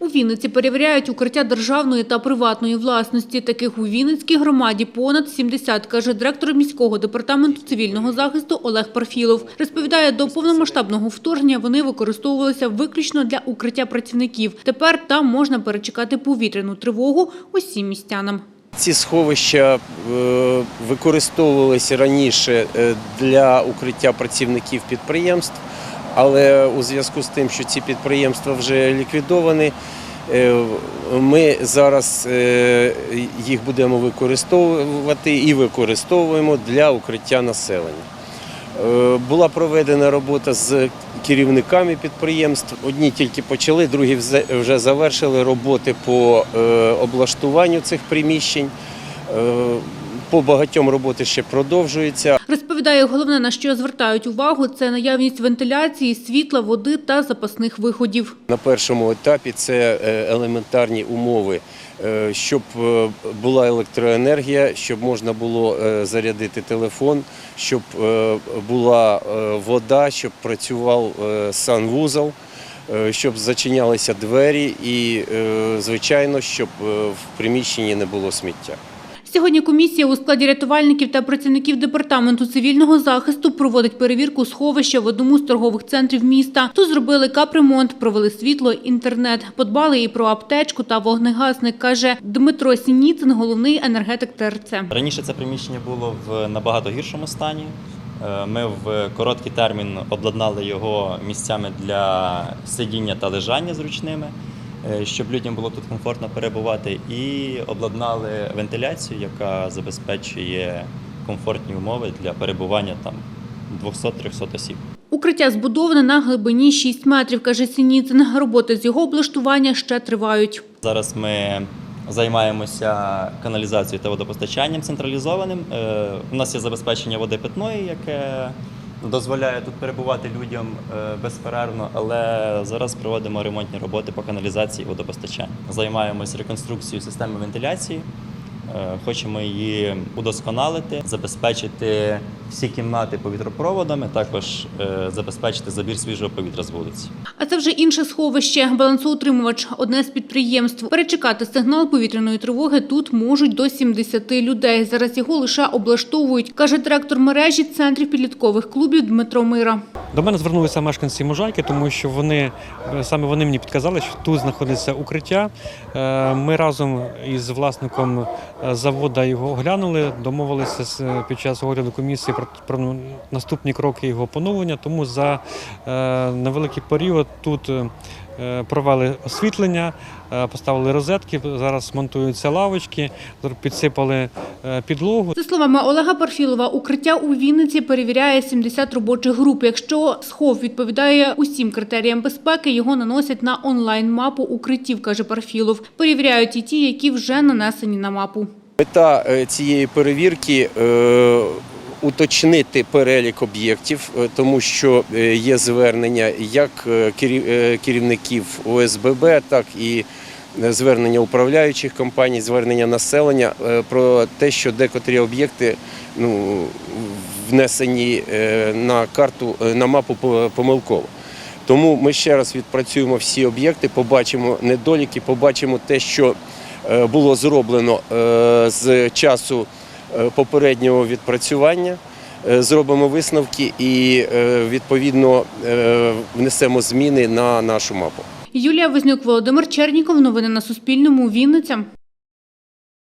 У Вінниці перевіряють укриття державної та приватної власності. Таких у Вінницькій громаді понад 70, каже директор міського департаменту цивільного захисту Олег Парфілов. Розповідає, до повномасштабного вторгнення вони використовувалися виключно для укриття працівників. Тепер там можна перечекати повітряну тривогу усім містянам. Ці сховища е, використовувалися раніше е, для укриття працівників підприємств, але у зв'язку з тим, що ці підприємства вже ліквідовані, е, ми зараз е, їх будемо використовувати і використовуємо для укриття населення. Е, Була проведена робота з керівниками підприємств. Одні тільки почали, другі вже завершили роботи по облаштуванню цих приміщень. По багатьом роботи ще продовжуються. Розповідає, головне, на що звертають увагу, це наявність вентиляції, світла, води та запасних виходів. На першому етапі це е, елементарні умови, е, щоб е, була електроенергія, щоб можна було зарядити телефон, щоб була вода, щоб працював санвузол, щоб зачинялися двері і, звичайно, щоб в приміщенні не було сміття. Сьогодні комісія у складі рятувальників та працівників департаменту цивільного захисту проводить перевірку сховища в одному з торгових центрів міста. Тут зробили капремонт, провели світло, інтернет, подбали і про аптечку та вогнегасник, каже Дмитро Сініцин, головний енергетик ТРЦ. Раніше це приміщення було в набагато гіршому стані. Е, Ми в короткий термін обладнали його місцями для сидіння та лежання зручними, щоб людям було тут комфортно перебувати, і обладнали вентиляцію, яка забезпечує комфортні умови для перебування там 200-300 осіб. Укриття збудоване на глибині 6 метрів, каже Сініцин. Роботи з його облаштування ще тривають. Зараз ми займаємося каналізацією та водопостачанням централізованим. Е, У нас є забезпечення води питної, яке дозволяє тут перебувати людям е, безперервно, але зараз проводимо ремонтні роботи по каналізації і водопостачанню. Займаємося реконструкцією системи вентиляції. Е, Хочемо її удосконалити, забезпечити всі кімнати повітропроводами, також е, забезпечити забір свіжого повітря з вулиці. А це вже інше сховище. Балансоутримувач – одне з підприємств. Перечекати сигнал повітряної тривоги тут можуть до 70 людей. Зараз його лише облаштовують, каже директор мережі центрів підліткових клубів Дмитро Мира. До мене звернулися мешканці Можайки, тому що вони саме вони мені підказали, що тут знаходиться укриття. Е, Ми разом із власником е, заводу його оглянули, домовилися під час огляду комісії про, наступні кроки його поновлення. Тому за е, невеликий період тут е, провели освітлення, е, поставили розетки. Зараз монтуються лавочки, підсипали е, підлогу. За словами Олега Парфілова, укриття у Вінниці перевіряє 70 робочих груп. Якщо схов відповідає усім критеріям безпеки, його наносять на онлайн-мапу укриттів, каже Парфілов. Перевіряють і ті, які вже нанесені на мапу. Мета е, цієї перевірки е, уточнити перелік об'єктів, е, тому що е, є звернення як е, керів- керівників ОСББ, так і звернення управляючих компаній, звернення населення про те, що декотрі об'єкти ну, внесені на карту на мапу по- помилково. Тому ми ще раз відпрацюємо всі об'єкти, побачимо недоліки, побачимо те, що було зроблено з часу попереднього відпрацювання. Е, Зробимо висновки і е, відповідно е, внесемо зміни на нашу мапу. Юлія Вознюк, Володимир Черніков. Новини на Суспільному. Вінниця.